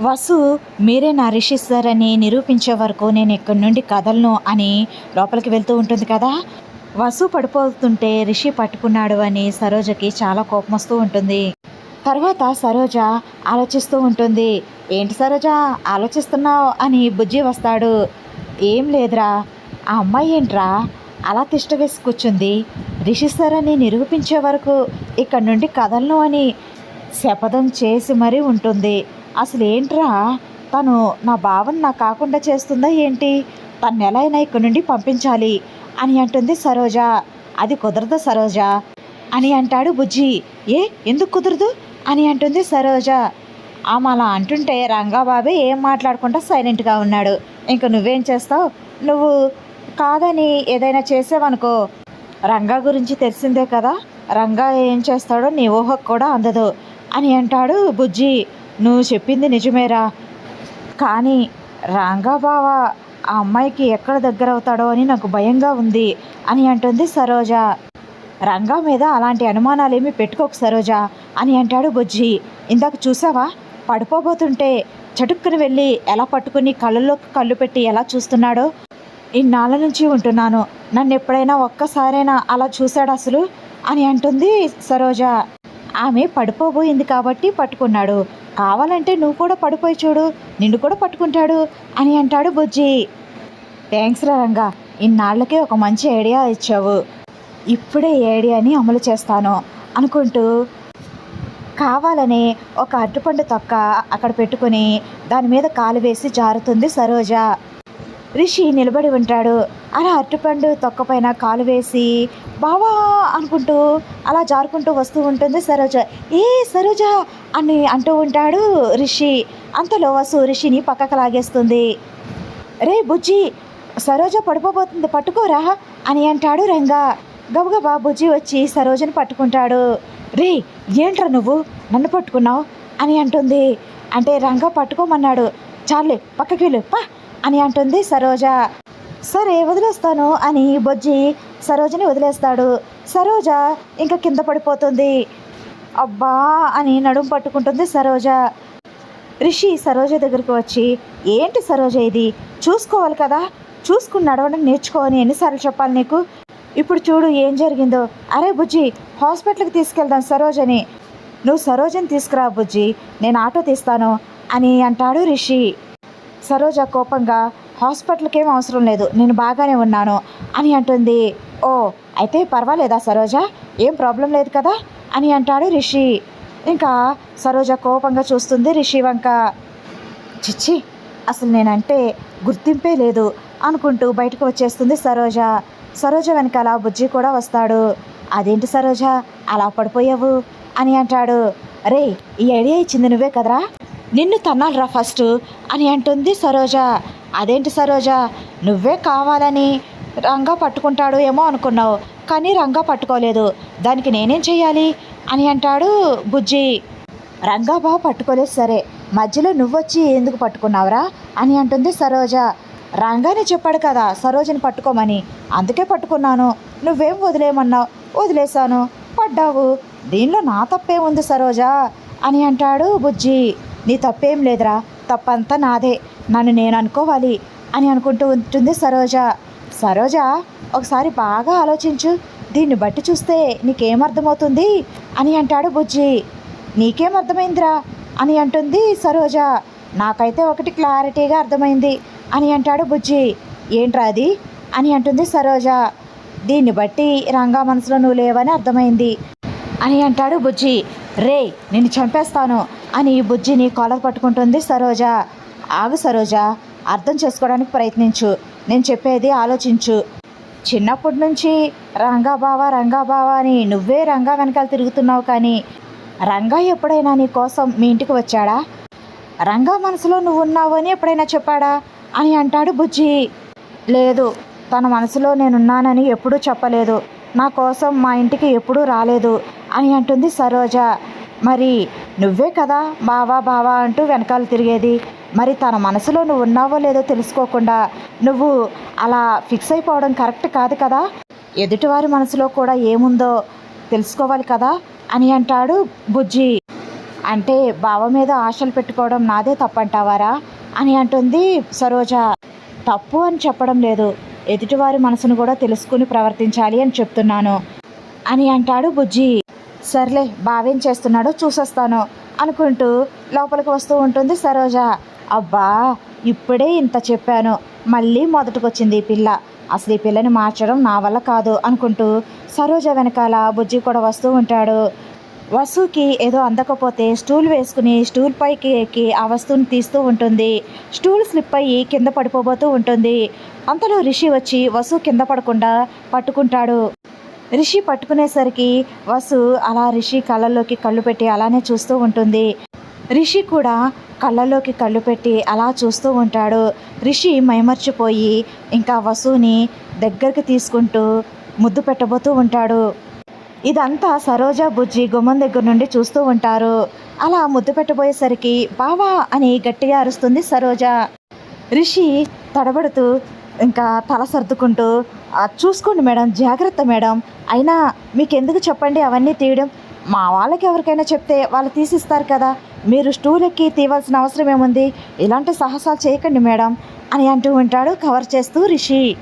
వసు మీరే నా రిషి సార్ అని నిరూపించే వరకు నేను ఇక్కడి నుండి కదలను అని లోపలికి వెళ్తూ ఉంటుంది కదా. వసు పడిపోతుంటే రిషి పట్టుకున్నాడు అని సరోజకి చాలా కోపం వస్తూ ఉంటుంది. తర్వాత సరోజ ఆలోచిస్తూ ఉంటుంది. ఏంటి సరోజ ఆలోచిస్తున్నావు అని బుజ్జి వస్తాడు. ఏం లేదురా ఆ అమ్మాయి ఏంట్రా? అలా తిష్ట వేసి కూర్చుంది. రిషి అని నిరూపించే వరకు ఇక్కడ నుండి కదలను అని శపథం చేసి మరీ ఉంటుంది. అసలు ఏంట్రా తను నా భావన నా కాకుండా చేస్తుందా ఏంటి? తను ఎలా అయినా ఇక్కడ నుండి పంపించాలి అని అంటుంది సరోజ. అది కుదరదు సరోజ. అని అంటాడు బుజ్జి. ఏ ఎందుకు కుదరదు? అని అంటుంది సరోజ. ఆమె అలా అంటుంటే రంగాబాబే ఏం మాట్లాడకుండా సైలెంట్గా ఉన్నాడు. ఇంక నువ్వేం చేస్తావు? నువ్వు కాదని ఏదైనా చేసావనుకో. రంగా గురించి తెలిసిందే కదా? రంగా ఏం చేస్తాడో నీ ఊహకు కూడా అందదు అని అంటాడు బుజ్జి. నువ్వు చెప్పింది నిజమేరా. కానీ రంగాబావ ఆ అమ్మాయికి ఎక్కడ దగ్గర అవుతాడో అని నాకు భయంగా ఉంది అని అంటుంది సరోజ. రంగా మీద అలాంటి అనుమానాలు పెట్టుకోకు సరోజ అని అంటాడు బుజ్జి. ఇందాక చూసావా? పడిపోబోతుంటే చటుక్కుని వెళ్ళి ఎలా పట్టుకుని కళ్ళలోకి కళ్ళు పెట్టి ఎలా చూస్తున్నాడో? ఇన్నాళ్ళ నుంచి ఉంటున్నాను. నన్ను ఎప్పుడైనా ఒక్కసారైనా అలా చూశాడు అసలు? అని అంటుంది సరోజ. ఆమె పడిపోబోయింది కాబట్టి పట్టుకున్నాడు. కావాలంటే నువ్వు కూడా పడిపోయి చూడు నిన్ను కూడా పట్టుకుంటాడు అని అంటాడు బుజ్జి. థ్యాంక్స్ రా రంగా ఇన్నాళ్ళకే ఒక మంచి ఐడియా ఇచ్చావు. ఇప్పుడే ఈ ఐడియాని అమలు చేస్తాను అనుకుంటూ కావాలని ఒక అరటిపండు తొక్క అక్కడ పెట్టుకుని దాని మీద కాలు వేసి జారుతుంది సరోజ. రిషి నిలబడి ఉంటాడు. అలా అరటిపండు తొక్కపైన కాలు వేసి బావా అనుకుంటూ అలా జారుకుంటూ వస్తూ ఉంటుంది సరోజ. ఏ సరోజ అని అంటూ ఉంటాడు రిషి. అంతలో వసు రిషిని పక్కకు లాగేస్తుంది. రే బుజ్జి సరోజ పడిపోబోతుంది పట్టుకోరా అని అంటాడు రంగా. గబగబా బుజ్జి వచ్చి సరోజని పట్టుకుంటాడు. రే ఏంట్రా నువ్వు? నన్ను పట్టుకున్నావు? అని అంటుంది. అంటే రంగా పట్టుకోమన్నాడు. చాలే పక్కకి వెళ్ళు పా అని అంటుంది సరోజ. సరే వదిలేస్తాను అని బొజ్జి సరోజని వదిలేస్తాడు. సరోజ ఇంకా కింద పడిపోతుంది. అబ్బా అని నడుము పట్టుకుంటుంది సరోజ. రిషి సరోజ దగ్గరికి వచ్చి ఏంటి సరోజ ఇది? చూసుకోవాలి కదా. చూసుకుని నడవడం నేర్చుకోని ఎన్నిసార్లు చెప్పాలి నీకు? ఇప్పుడు చూడు ఏం జరిగిందో. అరే బుజ్జి హాస్పిటల్కి తీసుకెళ్దాం సరోజని. నువ్వు సరోజని తీసుకురా బుజ్జి నేను ఆటో తీస్తాను అని అంటాడు రిషి. సరోజ కోపంగా హాస్పిటల్కి ఏం అవసరం లేదు. నేను బాగానే ఉన్నాను అని అంటుంది. ఓ అయితే పర్వాలేదా సరోజ? ఏం ప్రాబ్లం లేదు కదా? అని అంటాడు రిషి. ఇంకా సరోజ కోపంగా చూస్తుంది రిషి వంక. చిచ్చి అసలు నేనంటే గుర్తింపే లేదు అనుకుంటూ బయటకు వచ్చేస్తుంది సరోజ. సరోజ వెనకాల బుజ్జి కూడా వస్తాడు. అదేంటి సరోజ? అలా పడిపోయావు? అని అంటాడు. రే ఈ ఐడియా ఇచ్చింది నువ్వే కదరా? నిన్ను తన్నాలరా ఫస్ట్ అని అంటుంది సరోజ. అదేంటి సరోజ? నువ్వే కావాలని రంగా పట్టుకుంటాడు ఏమో అనుకున్నావు కానీ రంగా పట్టుకోలేదు. దానికి నేనేం చేయాలి అని అంటాడు బుజ్జి. రంగా పట్టుకోలేదు సరే మధ్యలో నువ్వొచ్చి ఎందుకు పట్టుకున్నావురా? అని అంటుంది సరోజ. రంగానే చెప్పాడు కదా సరోజని పట్టుకోమని. అందుకే పట్టుకున్నాను. నువ్వేం వదిలేయమన్నావు? వదిలేశాను. పడ్డావు. దీనిలో నా తప్పేముంది ఉంది అని అంటాడు బుజ్జి. నీ తప్పేం లేదురా. తప్పంతా నాదే. నన్ను నేను అనుకోవాలి అని అనుకుంటూ ఉంటుంది సరోజ. సరోజ ఒకసారి బాగా ఆలోచించు. దీన్ని బట్టి చూస్తే నీకేమర్థమవుతుంది అని అంటాడు బుజ్జి. నీకేం అర్థమైందిరా అని అంటుంది సరోజ. నాకైతే ఒకటి క్లారిటీగా అర్థమైంది అని అంటాడు బుజ్జి. ఏంట్రా అది అని అంటుంది సరోజ. దీన్ని బట్టి రంగా మనసులో నువ్వు లేవని అర్థమైంది అని అంటాడు బుజ్జి. రే నిన్ను చంపేస్తాను. అని బుజ్జిని కాలర్ పట్టుకుంటుంది. సరోజ ఆగు సరోజ అర్థం చేసుకోవడానికి ప్రయత్నించు. నేను చెప్పేది ఆలోచించు. చిన్నప్పటి నుంచి రంగా బావ రంగా బావ అని నువ్వే రంగా వెనకాల తిరుగుతున్నావు కానీ రంగా ఎప్పుడైనా నీ కోసం మీ ఇంటికి వచ్చాడా? రంగా మనసులో నువ్వు ఉన్నావు అని ఎప్పుడైనా చెప్పాడా? అని అంటాడు బుజ్జి. లేదు తన మనసులో నేనున్నానని ఎప్పుడూ చెప్పలేదు. నా కోసం మా ఇంటికి ఎప్పుడూ రాలేదు అని అంటుంది సరోజ. మరి నువ్వే కదా బావా బావా అంటూ వెనకాల తిరిగేది. మరి తన మనసులో నువ్వు ఉన్నావో లేదో తెలుసుకోకుండా నువ్వు అలా ఫిక్స్ అయిపోవడం కరెక్ట్ కాదు కదా? ఎదుటివారి మనసులో కూడా ఏముందో తెలుసుకోవాలి కదా అని అంటాడు బుజ్జి. అంటే బావ మీద ఆశలు పెట్టుకోవడం నాదే తప్పంటావారా అని అంటుంది సరోజ. తప్పు అని చెప్పడం లేదు. ఎదుటివారి మనసును కూడా తెలుసుకుని ప్రవర్తించాలి అని చెప్తున్నాను అని అంటాడు బుజ్జి. సర్లే బావేం చేస్తున్నాడో చూసొస్తాను అనుకుంటూ లోపలికి వస్తూ ఉంటుంది సరోజ. అబ్బా ఇప్పుడే ఇంత చెప్పాను. మళ్ళీ మొదటికొచ్చింది ఈ పిల్ల. అసలు ఈ పిల్లని మార్చడం నా వల్ల కాదు అనుకుంటూ సరోజ వెనకాల బుజ్జి కూడా వస్తూ ఉంటాడు. వసుకి ఏదో అందకపోతే స్టూల్ వేసుకుని స్టూల్ పైకి ఎక్కి ఆ వస్తువుని తీస్తూ ఉంటుంది. స్టూల్ స్లిప్ అయ్యి కింద పడిపోబోతూ ఉంటుంది. అంతలో రిషి వచ్చి వసు కింద పడకుండా పట్టుకుంటాడు. రిషి పట్టుకునేసరికి వసు అలా రిషి కళ్ళల్లోకి కళ్ళు పెట్టి అలానే చూస్తూ ఉంటుంది. రిషి కూడా కళ్ళల్లోకి కళ్ళు పెట్టి అలా చూస్తూ ఉంటాడు. రిషి మైమర్చిపోయి ఇంకా వసుని దగ్గరికి తీసుకుంటూ ముద్దు పెట్టబోతూ ఉంటాడు. ఇదంతా సరోజ బుజ్జి గుమ్మం దగ్గర నుండి చూస్తూ ఉంటారు. అలా ముద్దు పెట్టబోయేసరికి బావా అని గట్టిగా అరుస్తుంది సరోజ. రిషి తడబడుతూ ఇంకా తల సర్దుకుంటూ చూసుకోండి మేడం జాగ్రత్త మేడం. అయినా మీకు ఎందుకు చెప్పండి అవన్నీ తీయడం? మా వాళ్ళకి ఎవరికైనా చెప్తే వాళ్ళు తీసిస్తారు కదా. మీరు స్టూల్ ఎక్కి తీవాల్సిన అవసరం ఏముంది? ఇలాంటి సాహసాలు చేయకండి మేడం అని అంటూ ఉంటాడు కవర్ చేస్తూ రిషి.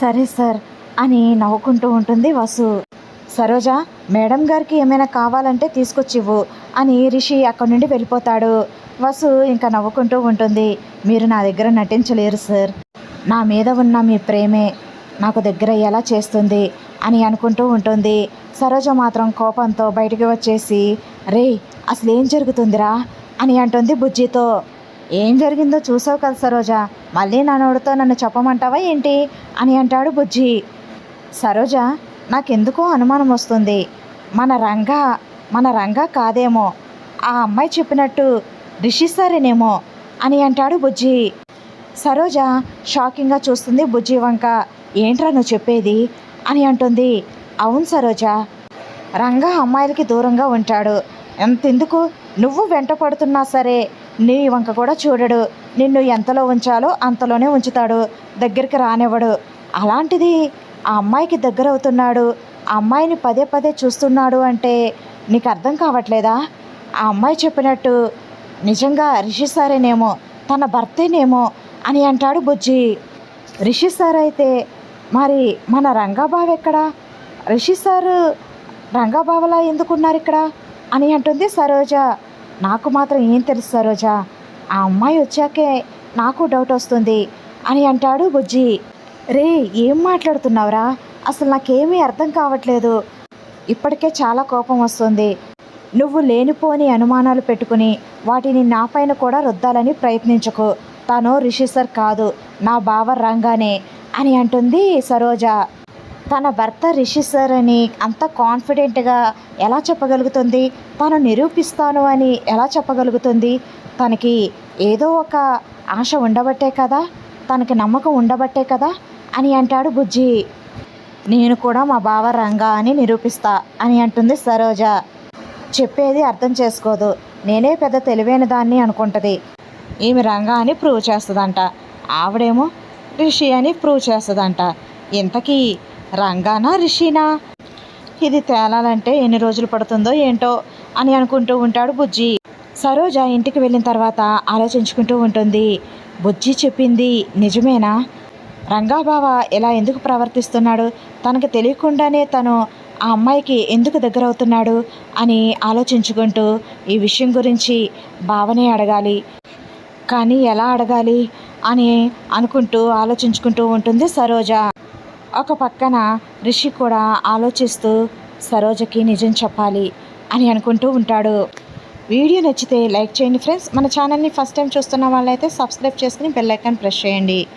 సరే సార్ అని నవ్వుకుంటూ ఉంటుంది వసు. సరోజ మేడం గారికి ఏమైనా కావాలంటే తీసుకొచ్చివ్వు అని రిషి అక్కడి నుండి వెళ్ళిపోతాడు. వసు ఇంకా నవ్వుకుంటూ ఉంటుంది. మీరు నా దగ్గర నటించలేరు సార్. నా మీద ఉన్న మీ ప్రేమే నాకు దగ్గర ఎలా చేస్తుంది అని అనుకుంటూ ఉంటుంది. సరోజ మాత్రం కోపంతో బయటికి వచ్చేసి రే అసలు ఏం జరుగుతుందిరా? అని అంటుంది బుజ్జితో. ఏం జరిగిందో చూసావు కదా సరోజ? మళ్ళీ నానోడితో నన్ను చెప్పమంటావా ఏంటి? అని అంటాడు బుజ్జి. సరోజ నాకెందుకో అనుమానం వస్తుంది. మన రంగా మన రంగా కాదేమో. ఆ అమ్మాయి చెప్పినట్టు రిషిస్తారేనేమో అని అంటాడు బుజ్జి. సరోజ షాకింగ్గా చూస్తుంది బుజ్జి వంక. ఏంట్రా నువ్వు చెప్పేది? అని అంటుంది. అవును సరోజ. రంగా అమ్మాయిలకి దూరంగా ఉంటాడు. ఎంతెందుకు? నువ్వు వెంట పడుతున్నా సరే నీ వంక కూడా చూడడు. నిన్ను ఎంతలో ఉంచాలో అంతలోనే ఉంచుతాడు. దగ్గరికి రానివ్వడు. అలాంటిది ఆ అమ్మాయికి దగ్గర అవుతున్నాడు ఆ అమ్మాయిని పదే పదే చూస్తున్నాడు అంటే నీకు అర్థం కావట్లేదా? ఆ అమ్మాయి చెప్పినట్టు నిజంగా రిషి సారేనేమో తన భర్తేనేమో అని అంటాడు బుజ్జి. రిషి సార్ అయితే మరి మన రంగాబావ ఎక్కడా? రిషి సారు రంగాబావలా ఎందుకున్నారు ఇక్కడ? అని అంటుంది సరోజ. నాకు మాత్రం ఏం తెలుసు సరోజ. ఆ అమ్మాయి వచ్చాకే నాకు డౌట్ వస్తుంది అని అంటాడు బుజ్జి. రే ఏం మాట్లాడుతున్నావురా? అసలు నాకేమీ అర్థం కావట్లేదు. ఇప్పటికే చాలా కోపం వస్తుంది. నువ్వు లేనిపోని అనుమానాలు పెట్టుకుని వాటిని నా పైన కూడా రుద్దాలని ప్రయత్నించకు. తను రిషి సార్ కాదు నా బావ రంగానే అని అంటుంది సరోజ. తన భర్త రిషి సార్ అని అంత కాన్ఫిడెంట్గా ఎలా చెప్పగలుగుతుంది? తను నిరూపిస్తాను అని ఎలా చెప్పగలుగుతుంది? తనకి ఏదో ఒక ఆశ ఉండబట్టే కదా? తనకి నమ్మకం ఉండబట్టే కదా? అని అంటాడు బుజ్జి. నేను కూడా మా బావ రంగా అని నిరూపిస్తా అని అంటుంది సరోజ. చెప్పేది అర్థం చేసుకోదు. నేనే పెద్ద తెలివైన దాన్ని అనుకుంటుంది. ఈమె రంగా అని ప్రూవ్ చేస్తుందంట. ఆవిడేమో రిషి అని ప్రూవ్ చేస్తుందంట. ఇంతకీ రంగానా రిషినా? ఇది తేలాలంటే ఎన్ని రోజులు పడుతుందో ఏంటో అని అనుకుంటూ ఉంటాడు బుజ్జి. సరోజ ఇంటికి వెళ్ళిన తర్వాత ఆలోచించుకుంటూ ఉంటుంది. బుజ్జి చెప్పింది నిజమేనా? రంగాబావ ఎలా ఎందుకు ప్రవర్తిస్తున్నాడు? తనకు తెలియకుండానే తను ఆ అమ్మాయికి ఎందుకు దగ్గర అవుతున్నాడు అని ఆలోచించుకుంటూ ఈ విషయం గురించి బావనే అడగాలి. కానీ ఎలా అడగాలి అని అనుకుంటూ ఆలోచించుకుంటూ ఉంటుంది సరోజ. ఒక పక్కన రిషి కూడా ఆలోచిస్తూ సరోజకి నిజం చెప్పాలి అని అనుకుంటూ ఉంటాడు. వీడియో నచ్చితే లైక్ చేయండి ఫ్రెండ్స్. మన ఛానల్ని ఫస్ట్ టైం చూస్తున్న వాళ్ళైతే సబ్స్క్రైబ్ చేసుకుని బెల్ ఐకాన్ ప్రెస్ చేయండి.